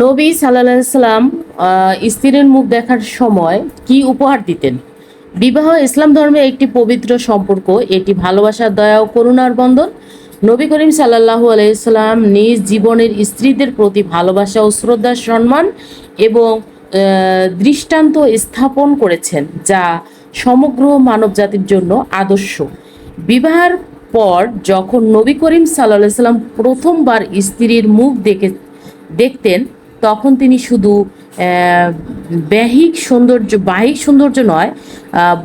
নবী সাল্লাম স্ত্রীর মুখ দেখার সময় কি উপহার দিতেন? বিবাহ ইসলাম ধর্মে একটি পবিত্র সম্পর্ক, এটি ভালোবাসা, দয়া ও করুণার বন্ধন। নবী করিম সাল্লাহু আলাইসাল্লাম নিজ জীবনের স্ত্রীদের প্রতি ভালোবাসা ও শ্রদ্ধা সম্মান এবং দৃষ্টান্ত স্থাপন করেছেন, যা সমগ্র মানবজাতির জন্য আদর্শ। বিবাহের পর যখন নবী করিম সাল্লাহ সাল্লাম প্রথমবার স্ত্রীর মুখ দেখে, দেখতেন তখন তিনি শুধু বাহিক সৌন্দর্য বাহিক সৌন্দর্য নয়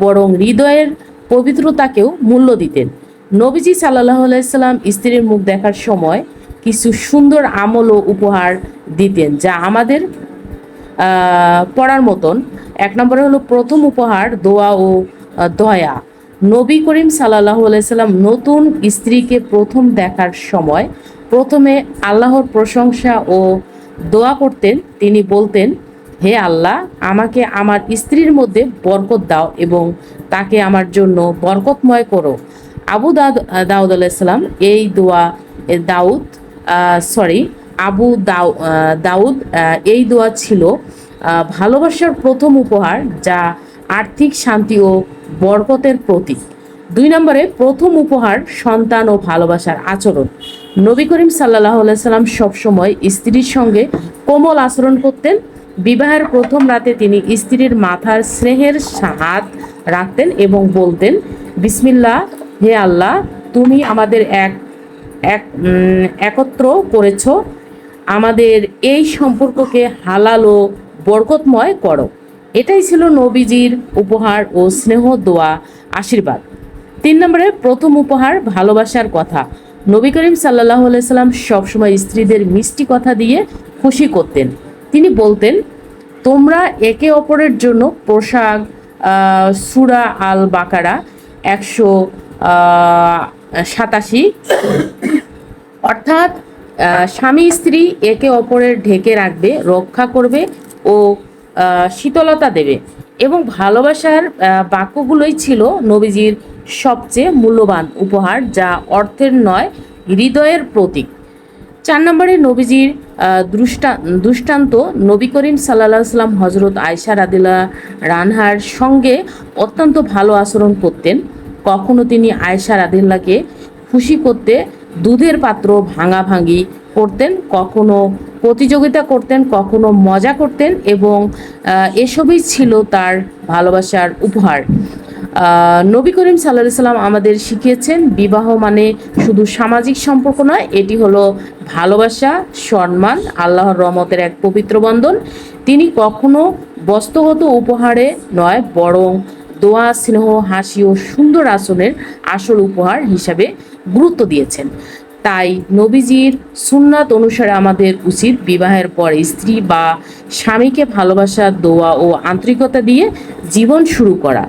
বরং হৃদয়ের পবিত্রতাকেও মূল্য দিতেন। নবীজি সাল্লাহ আলাইসাল্লাম স্ত্রীর মুখ দেখার সময় কিছু সুন্দর আমল ও উপহার দিতেন, যা আমাদের পড়ার মতন। এক নম্বরে হলো প্রথম উপহার দোয়া ও দয়া। নবী করিম সাল্লাহ আলাইসাল্লাম নতুন স্ত্রীকে প্রথম দেখার সময় প্রথমে আল্লাহর প্রশংসা ও দোয়া করতেন, তিনি বলতেন, হে আল্লাহ, আমাকে আমার স্ত্রীর মধ্যে বরকত দাও এবং তাকে আমার জন্য বরকতময় করো। আবু দাউদ আলাইসাল্লাম এই দোয়া দাউদ সরি, আবু দাউ দাউদ এই দোয়া ছিল ভালোবাসার প্রথম উপহার যা আর্থিক শান্তি ও বরকতের প্রতীক। দুই নম্বরে প্রথম উপহার সন্তান ও ভালোবাসার আচরণ। নবী করিম সাল্লাহ সাল্লাম সবসময় স্ত্রীর সঙ্গে কোমল আচরণ করতেন। বিবাহের প্রথম রাতে তিনি স্ত্রীর মাথার স্নেহের হাত রাখতেন এবং বলতেন, বিসমিল্লাহ, হে আল্লাহ, তুমি আমাদের এক এক একত্র করেছ। আমাদের এই সম্পর্ককে হালাল ও বরকতময় করো। এটাই ছিল নবীজির উপহার ও স্নেহ দোয়া আশীর্বাদ। তিন নম্বরে প্রথম উপহার ভালোবাসার কথা। নবী করিম সাল্লাহ সাল্লাম সবসময় স্ত্রীদের মিষ্টি কথা দিয়ে খুশি করতেন। তিনি বলতেন, তোমরা একে অপরের জন্য পোশাক সুরা আল বাকারা একশো সাতাশি, অর্থাৎ স্বামী স্ত্রী একে অপরের ঢেকে রাখবে, রক্ষা করবে ও শীতলতা দেবে। এবং ভালোবাসার বাক্যগুলোই ছিল নবীজির সবচেয়ে মূল্যবান উপহার, যা অর্থের নয়, হৃদয়ের প্রতীক। চার নম্বরে নবীজির দৃষ্টা, দৃষ্টান্ত নবী করিম সাল্লাহ সাল্লাম হজরত আয়সা রাদিল্লা রানহার সঙ্গে অত্যন্ত ভালো আচরণ করতেন। কখনো তিনি আয়সা রাদিল্লাকে খুশি করতে দুধের পাত্র ভাঙাভাঙি করতেন, কখনো প্রতিযোগিতা করতেন, কখনো মজা করতেন এবং এসবই ছিল তার ভালোবাসার উপহার। নবী করিম সাল্লাহ সাল্লাম আমাদের শিখিয়েছেন, বিবাহ মানে শুধু সামাজিক সম্পর্ক নয়, এটি হলো ভালোবাসা, সম্মান, আল্লাহর রহমতের এক পবিত্র বন্ধন। তিনি কখনো বস্তুগত উপহারে নয়, বরং দোয়া, স্নেহ, হাসি ও সুন্দর আসনের আসল উপহার হিসাবে গুরুত্ব দিয়েছেন। তাই নবীজির সুন্নাত অনুসারে আমাদের উচিত বিবাহের পর স্ত্রী বা স্বামীকে ভালোবাসা, দোয়া ও আন্তরিকতা দিয়ে জীবন শুরু করা।